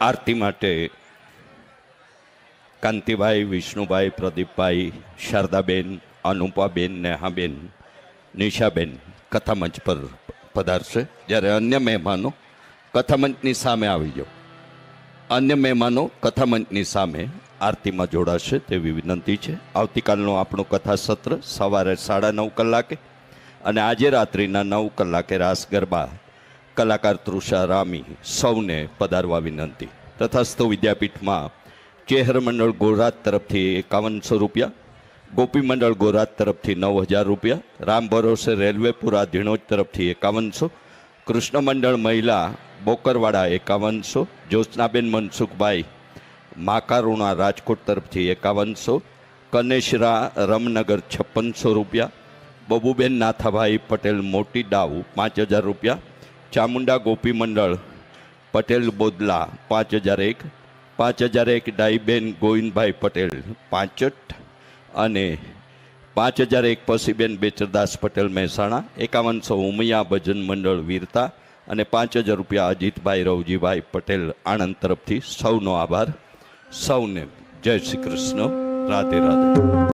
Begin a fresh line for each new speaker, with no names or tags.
આરતી માટે કાંતિભાઈ, વિષ્ણુભાઈ, પ્રદીપભાઈ, શારદાબેન, અનુપાબેન, નેહાબેન, નિશાબેન કથામંચ પર પધારશે. જ્યારે અન્ય મહેમાનો કથામંચની સામે આવી જાઓ. અન્ય મહેમાનો કથામંચની સામે આરતીમાં જોડાશે તેવી વિનંતી છે. આવતીકાલનું આપણું કથા સત્ર સવારે સાડા નવ કલાકે અને આજે રાત્રિના નવ કલાકે રાસ ગરબા કલાકાર તૃષા રામી સૌને પધારવા વિનંતી. તથાસ્થ વિદ્યાપીઠમાં ચેહર મંડળ ગોરાત તરફથી એકાવનસો રૂપિયા, ગોપી મંડળ ગોરાત તરફથી નવ હજાર રૂપિયા, રામ ભરોસે રેલવેપુરા ધીણોજ તરફથી એકાવનસો, કૃષ્ણ મંડળ મહિલા બોકરવાડા એકાવનસો, જ્યોત્સનાબેન મનસુખભાઈ માકારુણા રાજકોટ તરફથી એકાવનસો, કનેશરા રમનગર છપ્પનસો રૂપિયા, બબુબેન નાથાભાઈ પટેલ મોટી ડાઉ પાંચ હજાર રૂપિયા ચામુંડા ગોપી મંડળ, પટેલ બોદલા, પાંચ હજાર એક, પાંચ હજાર એક ડાઈબેન ગોવિંદભાઈ પટેલ પાંચટ અને પાંચ હજાર એક પસીબેન બેચરદાસ પટેલ મહેસાણા, એકાવનસો ઉમિયા ભજન મંડળ વીરતા અને પાંચ હજાર રૂપિયા અજીતભાઈ રવજીભાઈ પટેલ આણંદ તરફથી સૌનો આભાર. સૌને જય શ્રી કૃષ્ણ. રાધે રાધે.